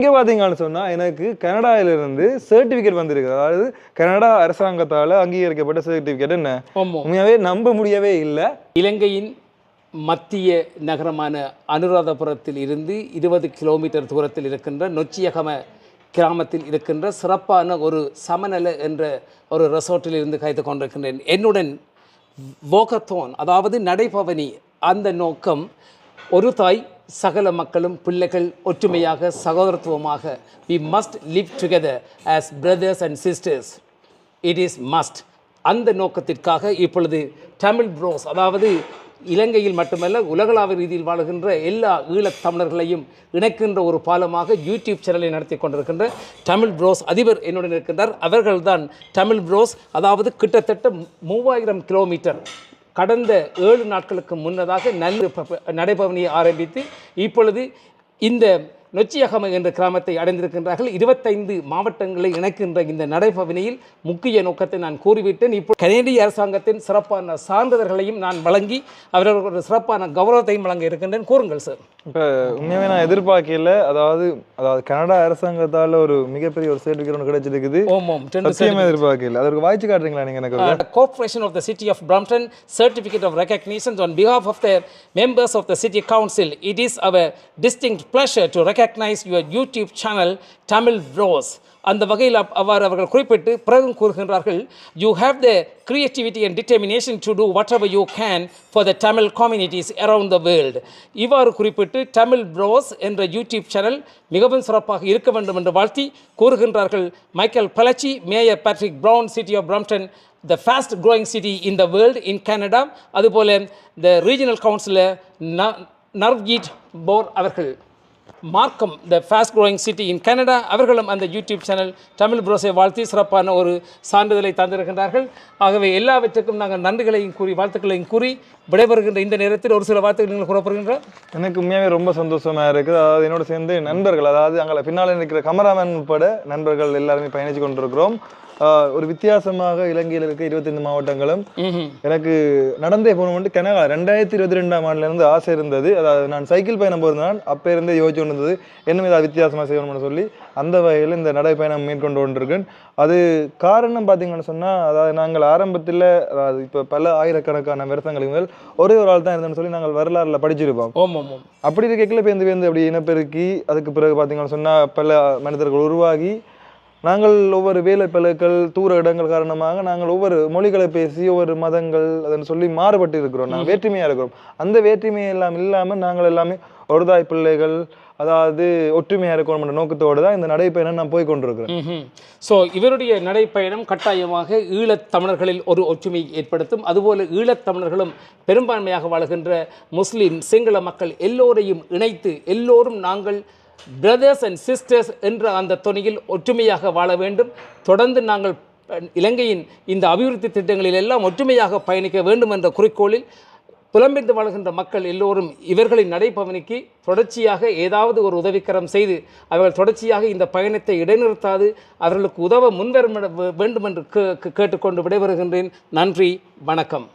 இங்கே பார்த்தீங்கன்னு சொன்னால் எனக்கு கனடாவிலிருந்து சர்டிஃபிகேட் வந்திருக்கு அதாவது கனடா அரசாங்கத்தால் அங்கீகரிக்கப்பட்ட சர்டிஃபிகேட் என்ன? உண்மையாகவே நம்ப முடியவே இல்லை. இலங்கையின் மத்திய நகரமான அனுராதபுரத்தில் இருந்து இருபது கிலோமீட்டர் தூரத்தில் இருக்கின்ற நொச்சியகம கிராமத்தில் இருக்கின்ற சிறப்பான ஒரு சமநல என்ற ஒரு ரெசார்ட்டில் இருந்து கைத்து கொண்டிருக்கின்றேன். என்னுடன் வோகத்தோன் அதாவது நடைபவனி அந்த நோக்கம் ஒரு தாய் சகல மக்களும் பிள்ளைகள் ஒற்றுமையாக சகோதரத்துவமாக we must live together as brothers and sisters it is must அந்த நோக்கத்திற்காக இப்பொழுது தமிழ் ப்ரோஸ் அதாவது இலங்கையில் மட்டுமல்ல உலகளாவிய ரீதியில் வாழுகின்ற எல்லா ஈழத் தமிழர்களையும் இணைக்கின்ற ஒரு பாலமாக யூடியூப் சேனலை நடத்தி கொண்டிருக்கின்ற தமிழ் ப்ரோஸ் அதிபர் என்னுடன் இருக்கின்றார். அவர்கள்தான் தமிழ் ப்ரோஸ் அதாவது கிட்டத்தட்ட மூவாயிரம் கிலோமீட்டர் கடந்த ஏழு நாட்களுக்கு முன்னதாக நல்ல ப- நடைபவனியை ஆரம்பித்து இப்பொழுது இந்த நொச்சியகம என்ற கிராமத்தை அடைந்திருக்கின்றார்கள். இருபத்தைந்து மாவட்டங்களை இணைக்கின்ற இந்த நடைபவனியில் முக்கிய நோக்கத்தை நான் கூறிவிட்டேன். இப்போ கனேடிய அரசாங்கத்தின் சிறப்பான சான்றிதழ்களையும் நான் வழங்கி அவர்களுக்கு ஒரு சிறப்பான கௌரவத்தையும் வழங்க இருக்கின்றேன். கூறுங்கள் சார். இப்போ உண்மையாகவே நான் எதிர்பார்க்கல அதாவது அதாவது கனடா அரசாங்கத்தால் ஒரு மிகப்பெரிய ஒரு சர்டிஃபிகேட் ஒன்று கிடைச்சிருக்குது சத்தியமாக எதிர்பார்க்கல அதற்கு வாய்ச்சி காட்டுறீங்களா நீங்கள் எனக்கு? Uh, Corporation of the City of Brampton Certificate of Recognition on behalf of the members of the City Council. It is our distinct pleasure to recognize your YouTube channel Tamil Bros. அந்த வகையில் அவ்வாறு அவர்கள் குறிப்பிட்டு பிறகும் கூறுகின்றார்கள் you have the creativity and determination to do whatever you can for the Tamil communities around the world இவ்வாறு குறிப்பிட்டு Tamil bros என்ற யூடியூப் சேனல் மிகவும் சிறப்பாக இருக்க வேண்டும் என்று வாழ்த்தி கூறுகின்றார்கள். Michael Palleschi mayor Patrick Brown city of Brampton the fast growing city in the world in Canada அதுபோல the regional councillor Navjit Brar அவர்கள். Markham the fast growing city in Canada அவர்களும் அந்த யூடியூப் சேனல் தமிழ் ப்ரோஸை வாழ்த்தி சிறப்பான ஒரு சான்றிதழை தந்திருக்கின்றார்கள். ஆகவே எல்லாவற்றுக்கும் நாங்கள் நன்றிகளையும் கூறி வாழ்த்துக்களையும் கூறி விடைபெறுகின்ற இந்த நேரத்தில் ஒரு சில வார்த்தைகள் நீங்கள் கூறப்படுகின்ற எனக்கு உண்மையாகவே ரொம்ப சந்தோஷமாக இருக்குது. அதாவது என்னோட சேர்ந்து நண்பர்கள் அதாவது அங்கே பின்னால் இருக்கிற கமராமேன் உட்பட நண்பர்கள் எல்லாருமே பயணித்து கொண்டிருக்கிறோம். ஒரு வித்தியாசமாக இலங்கையில் இருக்க இருபத்தைந்து மாவட்டங்களும் எனக்கு நடந்தே போகணும்னு கனகா. ரெண்டாயிரத்தி இருபத்தி ரெண்டாம் ஆண்டுல இருந்து ஆசை இருந்தது. அதாவது நான் சைக்கிள் பயணம் போயிருந்தேன் அப்போ இருந்தே யோசிச்சு இருந்தது இன்னும் ஏதாவது வித்தியாசமாக செய்யணும்னு சொல்லி அந்த வகையில் இந்த நடைப்பயணம் மேற்கொண்டு கொண்டிருக்கேன். அது காரணம் பார்த்தீங்கன்னு சொன்னால் அதாவது நாங்கள் ஆரம்பத்தில் அதாவது இப்போ பல ஆயிரக்கணக்கான வருஷங்களுக்கு முதல் ஒரே ஒரு ஆள் தான் இருந்தேன்னு சொல்லி நாங்கள் வரலாறுல படிச்சிருப்போம். அப்படி இருக்கையில் பேருந்து பேருந்து அப்படி இனப்பெருக்கி அதுக்கு பிறகு பார்த்தீங்கன்னு சொன்னால் பல மனிதர்கள் உருவாகி நாங்கள் ஒவ்வொரு வேலை பழுக்கள் தூர இடங்கள் காரணமாக நாங்கள் ஒவ்வொரு மொழிகளை பேசி ஒவ்வொரு மதங்கள் அதன்னு சொல்லி மாறுபட்டு இருக்கிறோம் நாங்கள் வேற்றுமையாக இருக்கிறோம். அந்த வேற்றுமை எல்லாம் இல்லாமல் நாங்கள் எல்லாமே ஒருதாய் பிள்ளைகள் அதாவது ஒற்றுமையாக இருக்கணும் நோக்கத்தோடு தான் இந்த நடைப்பயணம் நான் போய் கொண்டிருக்கிறேன் ஸோ இவருடைய நடைப்பயணம் கட்டாயமாக ஈழத் தமிழர்களில் ஒரு ஒற்றுமை ஏற்படுத்தும். அதுபோல ஈழத் தமிழர்களும் பெரும்பான்மையாக வாழுகின்ற முஸ்லிம் சிங்கள மக்கள் எல்லோரையும் இணைத்து எல்லோரும் நாங்கள் பிரதர்ஸ் அண்ட் சிஸ்டர்ஸ் என்ற அந்த தொனியில் ஒற்றுமையாக வாழ வேண்டும். தொடர்ந்து நாங்கள் இலங்கையின் இந்த அபிவிருத்தி திட்டங்களில் எல்லாம் ஒற்றுமையாக பயணிக்க வேண்டும் என்ற குறிக்கோளில் புலம்பெயர்ந்து வாழ்கின்ற மக்கள் எல்லோரும் இவர்களின் நடைபவனிக்கு தொடர்ச்சியாக ஏதாவது ஒரு உதவிக்கரம் செய்து அவர்கள் தொடர்ச்சியாக இந்த பயணத்தை இடைநிறுத்தாது அவர்களுக்கு உதவ முன்வர வேண்டும் என்று கே- கேட்டுக்கொண்டு விடைபெறுகின்றேன். நன்றி வணக்கம்.